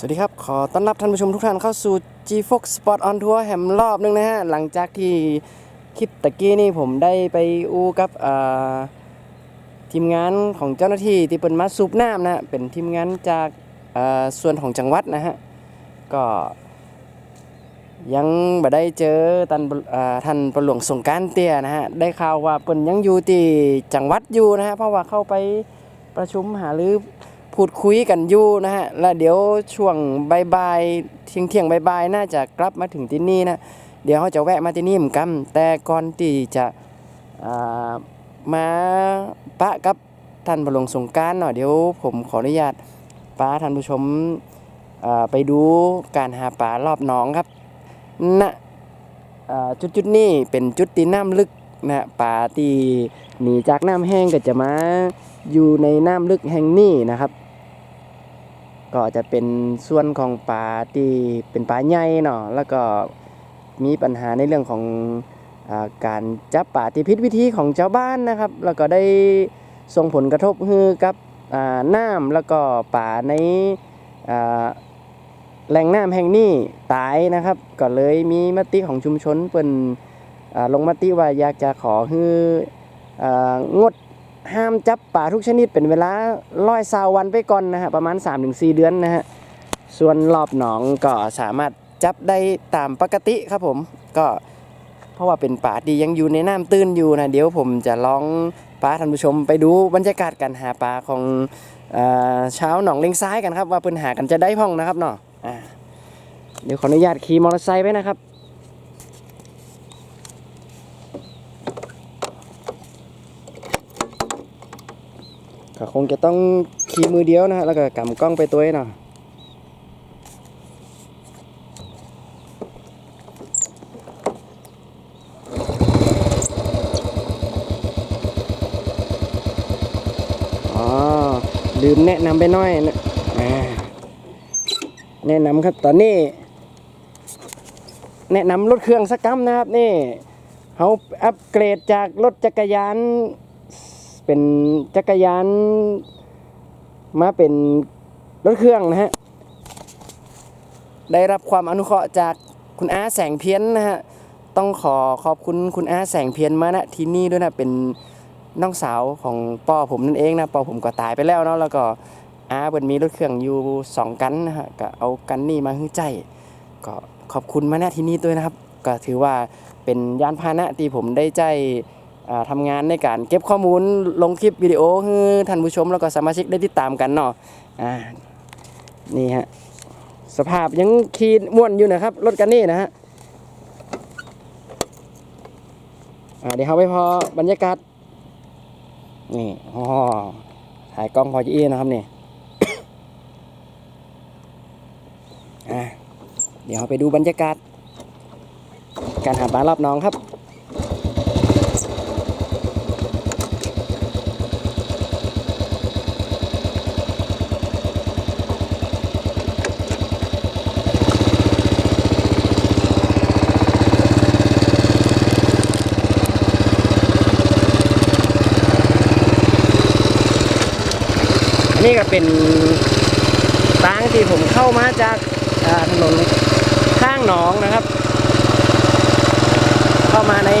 สวัสดีครับ ขอต้อนรับท่านผู้ชมทุกท่านเข้าสู่ G Fox Sport on Tour แหมรอบนึงนะฮะ หลังจากที่คลิปตะกี้นี่ผมได้ไปอูกับทีมงานของเจ้าหน้าที่ที่เป็นมาสูบน้ำนะฮะเป็นทีมงานจากส่วนของจังหวัดนะฮะ ก็ยังบ่ได้เจอท่านท่านประหลวงสงการเตียนะฮะ ได้ข่าวว่าเปิ่นยังอยู่ที่จังหวัดอยู่นะฮะ เพราะว่าเข้าไปประชุมหารือ พูดคุยกันอยู่นะฮะ แล้วเดี๋ยวช่วงบ่ายๆเที่ยงเที่ยงๆบ่ายๆน่าจะกลับมาถึงที่นี่นะ เดี๋ยวเขาจะแวะมาที่นี่เหมือนกัน แต่ก่อนที่จะามาปะกับท่านบรลงสงการเนาะเดี๋ยวผมขออนุญาตป้าท่านผู้ชมไปดูการหาปลารอบหนองครับณอ่าจุดนี้เป็นจุดตีน้ำลึกนะปลาที่หนีจากน้ำแห้งก็จะมาอยู่ในน้ำลึกแห่งนี้นะครับ ก็จะเป็นส่วนของปลาที่เป็นปลาใหญ่เนาะแล้วก็มีปัญหาในเรื่องของอาการจับปลาที่ผิดวิธีของชาวบ้านนะครับ แล้วก็ได้ส่งผลกระทบฮือกับอ่าน้ำแล้วก็ป่าในอ่าแหล่งน้ำแห่งนี้ตายนะครับ ก็เลยมีมติของชุมชนเป็นอ่าลงมติว่าอยากจะขอฮืออ่างด ห้ามจับปลาทุกชนิดเป็นเวลาร้อยสาวันไปก่อนนะฮะประมาณ 3-4 เดือนนะฮะส่วนรอบหนองก็สามารถจับได้ตามปกติครับผมก็เพราะว่าเป็นป่าที่ยังอยู่ในน้ำตื้นอยู่นะเดี๋ยวผมจะลองปลาท่านผู้ชมไปดูบรรยากาศการหาปลาของเอ่อชาหนองเลงซ้ายกันครับ ว่าเพิ่นหากันจะได้พ่องนะครับเนาะอ่าเดี๋ยวขออนุญาตขี่มอเตอร์ไซค์ไปนะครับ ก็คงจะต้องขี่มือเดียวนะฮะแล้วก็กำกล้องไปตัวเองเนาะอ๋อลืมแนะนำไปน่อยนะแนะนำครับตอนนี้ แนะนำรถเครื่องสักกัมนะครับนี่เขาอัปเกรดจากรถจักรยาน เป็นจักรยานมาเป็นรถเครื่องนะฮะ ได้รับความอนุเคราะห์จากคุณอาแสงเพี้ยนนะฮะ ต้องขอขอบคุณคุณอาแสงเพี้ยนมาณที่นี่ด้วยนะเป็นน้องสาวของป่อผมนั่นเองนะป่อผมก็ตายไปแล้วเนาะแล้วก็อาเปิ่นมีรถเครื่องอยู่สองกันนะฮะก็เอากันนี่มาให้ใจ ก็ขอบคุณมาณที่นี่ด้วยนะครับ ก็ถือว่าเป็นยานพาหนะที่ผมได้ใจ ทำงานในการเก็บข้อมูลลงคลิปวิดีโอให้ท่านผู้ชมแล้วก็สมาชิกได้ติดตามกันเนาะอ่านี่ฮะสภาพยังขี่ม่วนอยู่นะครับรถกันนี่นะฮะเดี๋ยวเราไปพอบรรยากาศนี่อ๋อถ่ายกล้องพอจีนะครับนี่เดี๋ยวเราไปดูบรรยากาศ การหาปลารอบน้องครับ นี้ก็เป็นทางที่ผมเข้ามาจากอ่าถนนข้างหนองนะครับ เข้ามาใน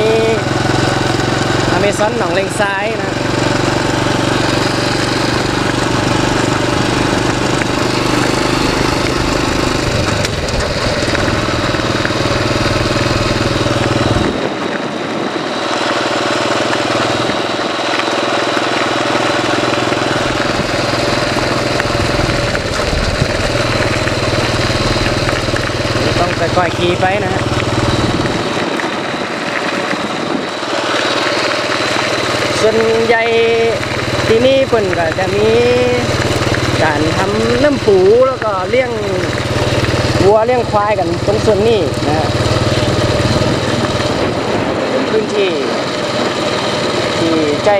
อเมซอนหนองเลงซ้ายนะ ขี่ไปนะฮะส่วนใหญ่ที่นี่เปิ่นก็จะมีการทำน้ำปูแล้วก็เลี้ยงวัวเลี้ยงควายกันตรงส่วนนี้นะฮะเป็นพื้นที่ที่ใกล้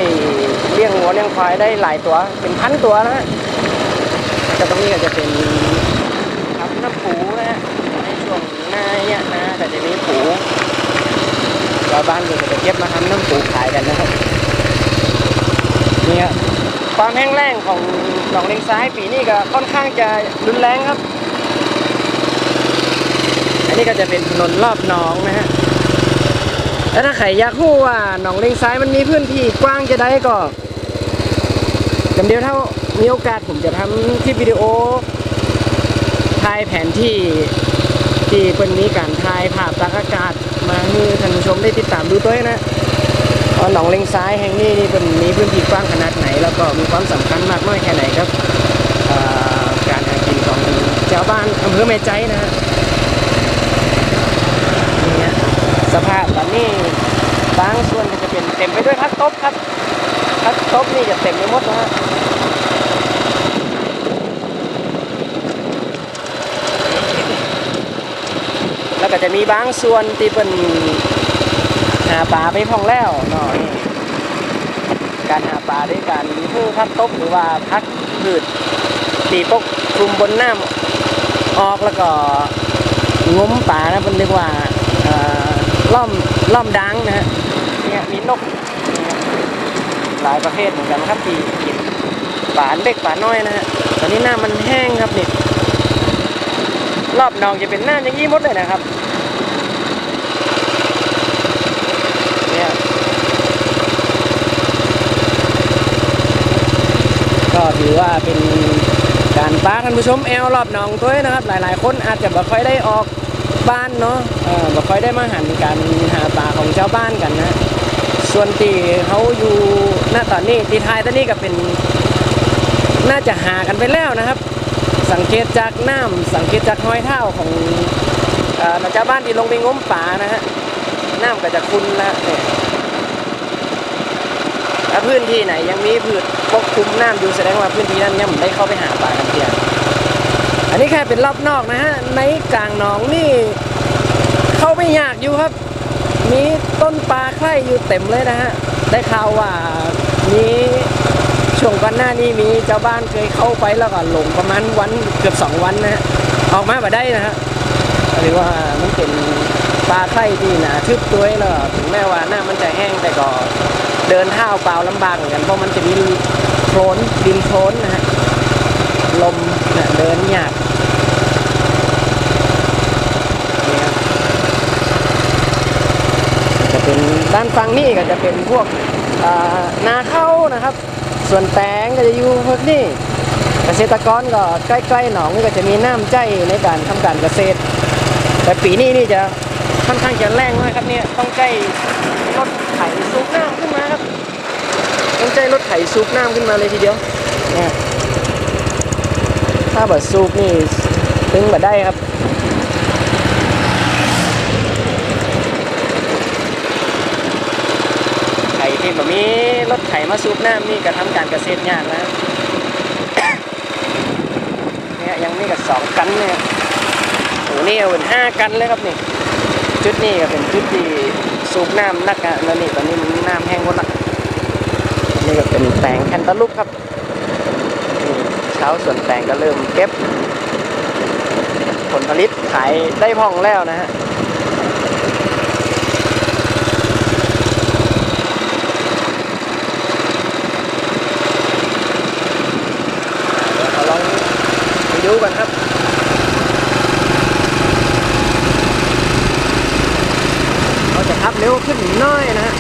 เลี้ยงวัวเลี้ยงควายได้หลายตัวเป็นพันตัวนะฮะแต่ตรงนี้ก็จะเป็นทำน้ำปูนะฮะในช่วงหน้า เนี่ยนะแต่จะมีปูชาวบ้านก็จะเก็บมาทำน้ำปูขายกันนะครับนี่ครับความแห้งแล้งของหนองเลงซ้ายปีนี้ก็ค่อนข้างจะรุนแรงครับ อันนี้ก็จะเป็นถนนรอบหนองนะฮะแล้วถ้าใครอยากรู้ว่าหนองเลงซ้ายมันมีพื้นที่กว้างจะได้ก็จำเดียวเท่ามีโอกาสผมจะทำคลิปวิดีโอถ่ายแผนที่ ที่เป็นมีการถ่ายภาพตากอากาศมาให้ท่านผู้ชมได้ติดตามดูด้วยนะว่าหนองเลงซ้ายแห่งนี้นี่เป็นมีพื้นที่กว้างขนาดไหน แล้วก็มีความสำคัญมากน้อยแค่ไหนครับการหากินของชาวบ้านอำเภอแม่ใจนะนี่สภาพตอนนี้บางส่วนก็จะเป็นเต็มไปด้วยพักตบครับพักตบนี่จะเต็มไปหมดนะฮะ แล้วก็จะมีบางส่วนที่เป็นหาปลาไปพองแล้วเนาะนี่การหาปลาด้วยการพืชพักตบหรือว่าพักพืชตีปกคลุมบนน้ำออกแล้วก็งมป่านะมันเรียกว่าล่อมล่อมดังนะฮะเนี่ยมีนกหลายประเภทเหมือนกันครับที่กินป่าเล็กป่าน้อยนะฮะตอนนี้หน้ามันแห้งครับนี่รอบนองจะเป็นหน้าอย่างนี้หมดเลยนะครับเนี่ยก็ ถือว่าเป็นการป้าท่านผู้ชมแอลรอบหนองตัวนะครับ หลายๆ คนอาจจะบ่ค่อยได้ออกบ้านเนาะบ่ค่อยได้มาหันการหาปลาของชาวบ้านกันนะ ส่วนที่เขาอยู่ณตอนนี้ที่ไทายตอนนี้ก็เป็นน่าจะหากันไปแล้วนะครับ สังเกตจากน้ำสังเกตจากห้อยเท้าของอ่อชาวบ้านที่ลงไปงมป่านะฮะน้ำก็จะคุ้นล้วเนี่ยถ้าพื้นที่ไหนยังมีพืช ปกคลุมน้ำอยู่แสดงว่าพื้นที่นั้นยังไม่ได้เข้าไปหาปลากันเพียงอันนี้แค่เป็นรอบนอกนะฮะในกลางหนองนี่เข้าไม่ยากอยู่ครับ มีต้นปลาไข่อยู่เต็มเลยนะฮะได้ข่าวว่ามีช่วงก่อนหน้านี้มีเจ้าบ้านเคยเข้าไปแล้วก็หลงประมาณวันเกือบสองวันนะฮะออกมาบ่ได้นะฮะหรือว่ามันเป็นปลาไข่ที่หนาทึบตัวแล้วถึงแม้ว่าหน้ามันจะแห้งแต่ก็ เดินเท้าเปล่าลำบากเหมือนกันเพราะมันจะมีโคลนดินโคลนนะฮะลมนะเดินยากนี่ครับจะเป็นด้านฝั่งนี่ก็จะเป็นพวกอ่านาข้าวนะครับ ส่วนแตงก็จะอยู่พวกนี้เกษตรกรก็ใกล้ๆหนองนี่ก็จะมีน้ำใจในการทำการเกษตร แต่ปีนี้นี่จะค่อนข้างจะแรงมากครับเนี่ยต้องใช้รถไถสูบน้ำขึ้นมาครับ ต้องใช้รถไถสูบน้ำขึ้นมาเลยทีเดียวเนี่ยถ้าแบบสูบนี่ถึงแบบได้ครับไถที่แบบมีรถไถมาสูบน้ำนี่ก็ทำการเกษตรยากนะเนี่ยยังมีกับสองกันเนี่ยโอ้นี่เอาเป็นห้ากันเลยครับนี่จุดนี้ก็เป็นจุดที่สูบน้ำนักอะแล้วนี่ตอนนี้มันน้ำแห้งหมดละ นี่ก็เป็นแตงแคนตาลูปครับเช้าส่วนแตงก็เริ่มเก็บ ผลผลิตขายได้พองแล้วนะฮะ เดี๋ยวเราลองไปดูกันครับ เราจะขับเร็วขึ้นหน้อยนะฮะ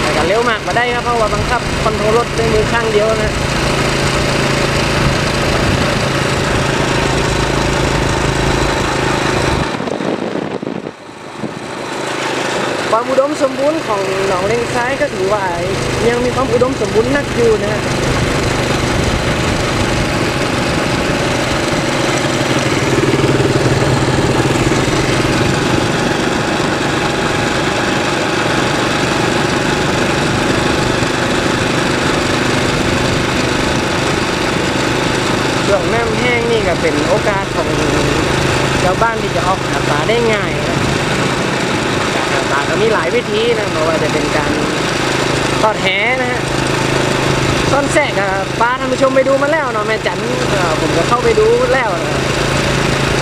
แต่ก็เร็วมากมาได้ครับเพราะว่าบังคับคอนโทรลรถด้วยมือข้างเดียวนะความอุดมสมบูรณ์ของหนองเลงซ้ายก็ถือว่ายังมีความอุดมสมบูรณ์นักอยู่นะฮะ ช่วงน้ำแห้งนี่ก็ เป็นโอกาสของชาวบ้านที่จะออกหาปลาได้ง่ายนะการหาปลาก็มีหลายวิธีนะไม่ว่าจะเป็นการทอดแหนะฮะต้นแสกอะปลาท่านผู้ชมไปดูมาแล้วเนาะแม่จันผมก็เข้าไปดูแล้วนะ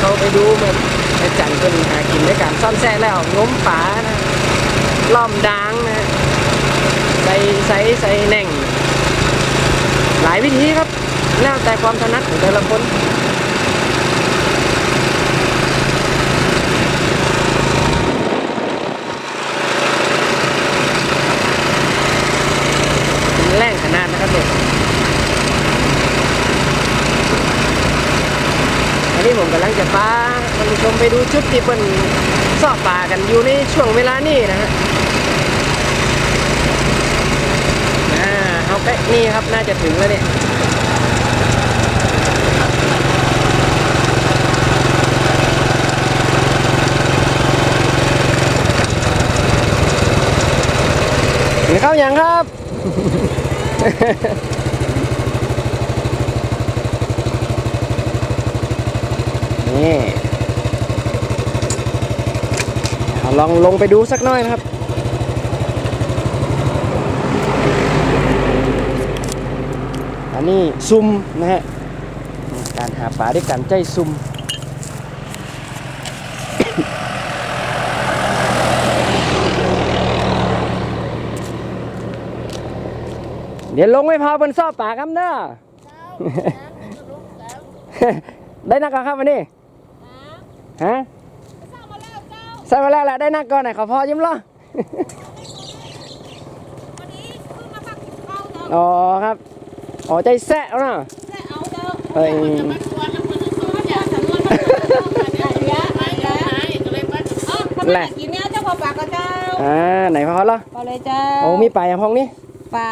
เข้าไปดูแม่แม่จันเป็นหากินด้วยการซ่อนแทรกแล้วง้มปลานะล้อมดางนะใส่ใส่ใส่แหน่ง หลายวิธีครับแล้วแต่ความถนัดของแต่ละคน ผมกำลังจะพาท่านผู้ชมไปดูจุดที่เป็นซอกป่ากันอยู่ในช่วงเวลานี้นะฮะอ่าเอาใกล้นี่ครับน่าจะถึงแล้วเนี่ยกินข้าวยังครับ นี่เอาลองลงไปดูสักหน่อยนะครับ อันนี้ซุ่มนะฮะ การหาปลาด้วยการใจซุ่มเดี๋ยวลงไม่พาบนซอกป่าครับเด้อได้นักก่อนครับวันนี้ ฮะใส่มาแล้วแหละได้นักก่อนไหนขอพอยิ้มเหรออ๋อครับอ๋อใจแซะแล้วนะเอ้ยแหละกินเนี้ยเจ้าพอปากก็เจ้าอ่าไหนพอเหรอพอเลยเจ้าโอ้มีปลาอย่างพองนี่ปลา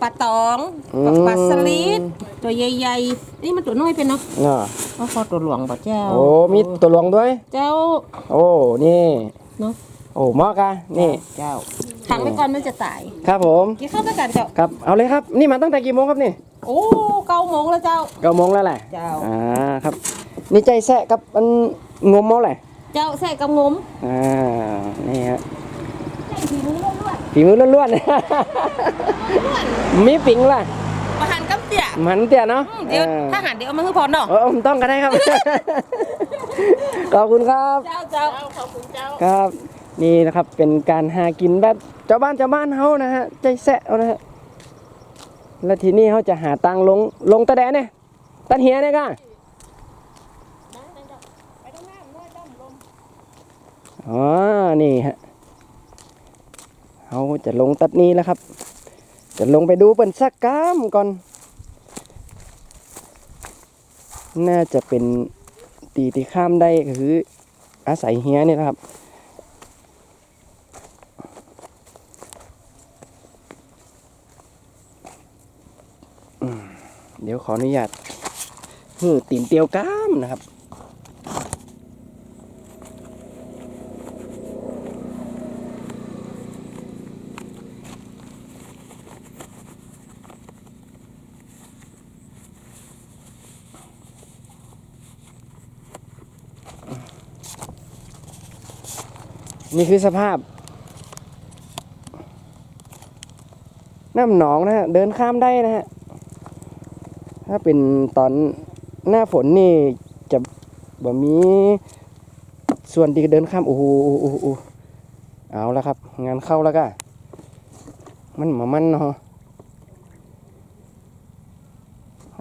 ปลาตองอืมปลาสลิดตัวใหญ่ๆนี่มันตัวน้อยเป็นเนาะอ่า เอาพอตัวหลวงป่ะเจ้าโอ้มีตัวหลวงด้วย เจ้า โอ้นี่เนาะโอ้เหมอกะนี่เจ้าขังไว้ก่อนมันจะตาย ครับผมกินข้าวด้วยกันเจ้าครับเอาเลยครับนี่มาตั้งแต่กี่โมงครับนี่โอ้เก้าโมงแล้วเจ้าเก้าโมงแล้วแหละเจ้าอ่าครับนี่ใจแซะกับมันงมเมาแหละเจ้าใส่กระงมอ่านี่ฮะใส่ผีมือล้วนฝีมือล้วนๆมีปิงล่ะ มันเตี้ยเนาะอืมเดี๋ยวออถ้าหันเดี๋ยวเอามาให้พอเนาะเออผมต้องกันได้ครับ ขอบคุณครับ เจ้าเจ้าขอบคุณเจ้า ครับ นี่นะครับเป็นการหากินแบบเจ้าบ้านเจ้าบ้านเฮานะฮะ ใจแซะเอานะฮะ แล้วทีนี้เขาจะหาตังค์ลงลงตะแดเนี่ยตัดเฮียเนี่ยก้าอ๋อ นี่ฮะเขาจะลงตัดนี้แล้วครับ จะลงไปดูเป็นสักกามก่อน น่าจะเป็นตีที่ข้ามได้คืออาศัยเฮียนี่นะครับ เดี๋ยวขออนุญาตหือตีนเตียวก้ามนะครับ นี่คือสภาพ น้ำหนองนะฮะ เดินข้ามได้นะฮะ ถ้าเป็นตอนหน้าฝนนี่จะบ่มีส่วนที่เดินข้ามโอ้โหโอ้โหเอาแล้วครับ งานเข้าแล้วก็มันหมามันเนาะ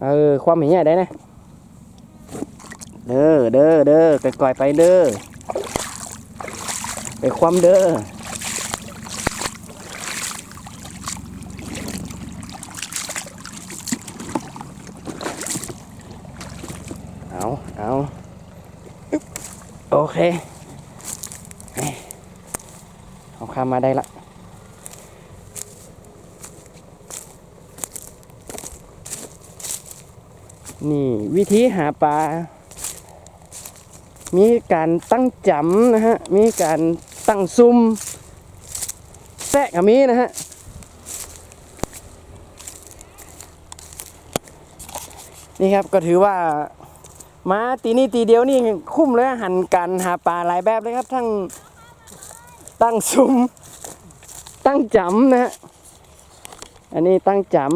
เออ ความเห็นใหญ่ได้นะ เด้อเด้อเด้อไก่อยไปเด้อ ไปความเด้อเอาเอาโอเคเอ้ยเอาข้ามมาได้ละนี่วิธีหาปลา มีการตั้งจำนะฮะ มีการ ตั้งซุ่มแซะกับมีนะฮะนี่ครับก็ถือว่ามาตีนี่ตีเดียวนี่คุ้มเลยหันการหาปลาหลายแบบเลยครับ ทั้งตั้งซุ้มตั้งจำนะฮะอันนี้ตั้งจำ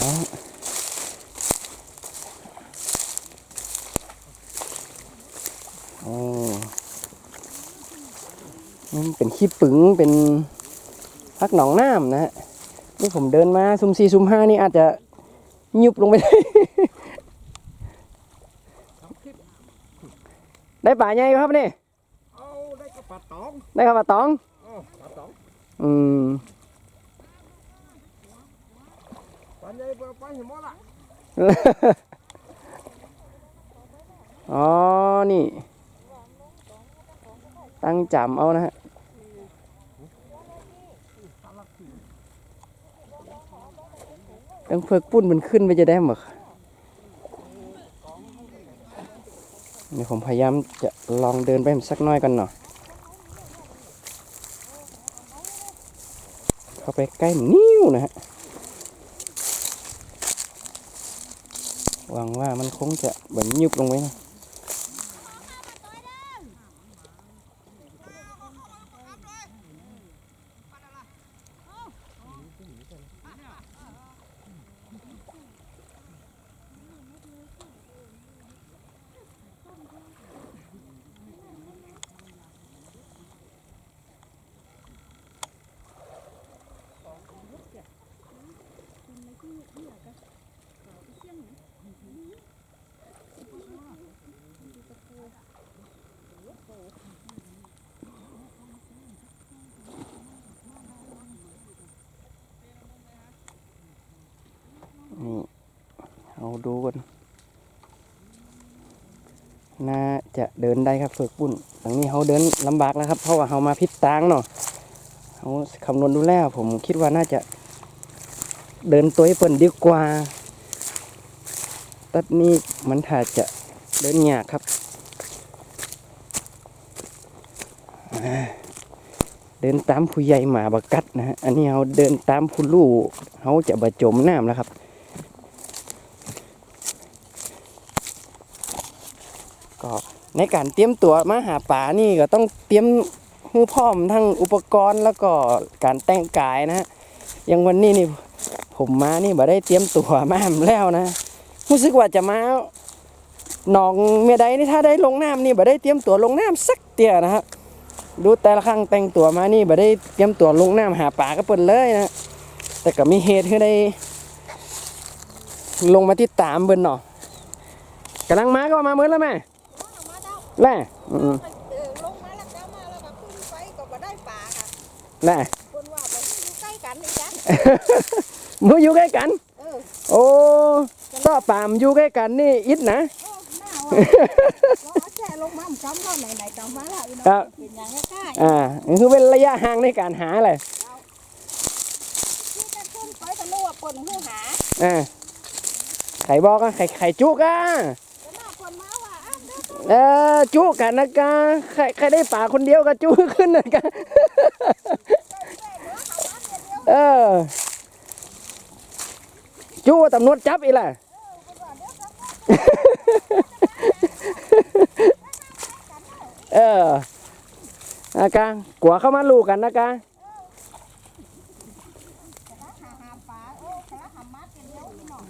เอาโอ้ มันเป็น ขี้ปึงเป็นพักหนองน้ำนะฮะนี่ผมเดินมาซุมสี่ซุมห้านี่อาจจะยุบลงไปได้ ได้ป่าใหญ่ไหมครับนี่เอาได้กระปลาตองได้ครับปลาตองเออปลาตองอืมปลาใหญ่ปลาปลาเห็นหมดละอ๋อ นี่ ตั้งจำเอานะฮะ ตั้งเพิกปุ้นมันขึ้นไปจะได้หมดนี่ผมพยายามจะลองเดินไปสักน้อยกันหน่อยเข้าไปใกล้นิ้วนะฮะ หวังว่ามันคงจะเหมือนยุบลงไว้นะ ดูกันน่าจะเดินได้ครับเฟิกปุ้นหลังนี้เขาเดินลำบากแล้วครับ เพราะว่าเขามาพิษตางเนาะเขาคำนวณดูแล้ว ผมคิดว่าน่าจะ เดินตัวให้เปิ่นดีกว่าตัดนี้มันถ้าจะเดินยากครับ เดินตามผู้ใหญ่หมาบกัดนะฮะ อันนี้เขาเดินตามผู้ลูกเขาจะบาจมน้ำแล้วครับ ในการเตรียมตัวมาหาป่านี่ก็ต้องเตรียมมือพร้อมทั้งอุปกรณ์แล้วก็การแต่งกายนะฮะอย่างวันนี้นี่ผมมานี่บ่ได้เตรียมตัวมาแล้วนะรู้สึกว่าจะมาหนองเมียใดนี่ถ้าได้ลงน้ำนี่บ่ได้เตรียมตัวลงน้ำสักเตียนะฮะดูแต่ละครั้งแต่งตัวมานี่บ่ได้เตรียมตัวลงน้ำหาป่าก็เปิดเลยนะแต่ก็มีเหตุให้ได้ ลงมาที่ตามเบิ่นเนาะกำลังมาก็มาเมื่อแล้วแม่ แล่อืมเออลงมาแล้วก็มาแล้วก็ขึ้นไปก็บ่ได้ปลาค่ะแล่คนว่าบ่อยู่ใกล้กันนี่จ้ะมืออยู่ใกล้กัน เออโอ้ต่อปามอยู่ใกล้กันนี่อิดนะโอ้หน้าว่ะเราเอาแช่ลงมาจำเราไหนๆจำมาแล้วอีน้องครับ เป็นอย่างใกล้อ่าคือเป็นระยะห่างในการหาเลยๆที่จะขึ้นไปก็รู้ว่าคนหูหาอ่าไข่บอกอะไข่ไข่จุกอะ เด้ออจุกันนะกะใครใครได้ป่าคนเดียวก็จุขึ้นนะกะเออจุตำรวจจับอีล่ะเออนะกะกลัวเข้ามาลูกกันนะกะหาหมายวพี่น้อง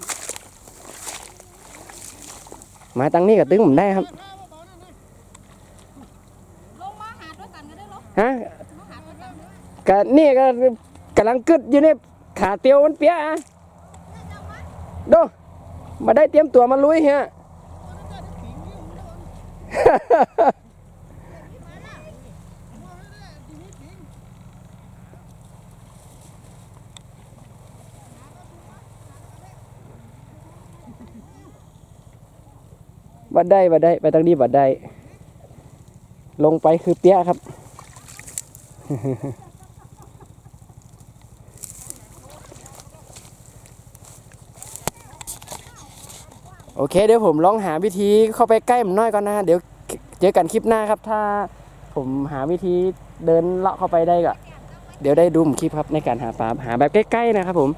มาตั้งนี้กับตึงผมได้ครับ ลงมาหาด้วยกันก็ได้หรอ ฮะ มาหาด้วย กันเด้อกะนี่ก็กำลังกึดอยู่ในขาเตียวมันเปียอะโดมาได้เตรียมตัวมาลุยฮะบัดได้บัดได้ไปตั้งนี้บัดได้ ลงไปคือเปี้ยครับ โอเค เดี๋ยวผมลองหาวิธีเข้าไปใกล้มันน้อยก่อนนะฮะเดี๋ยวเจอกันคลิปหน้าครับ ถ้าผมหาวิธีเดินเลาะเข้าไปได้ก็เดี๋ยวได้ดูมคลิปครับในการหาปลาหาแบบใกล้ๆนะครับผม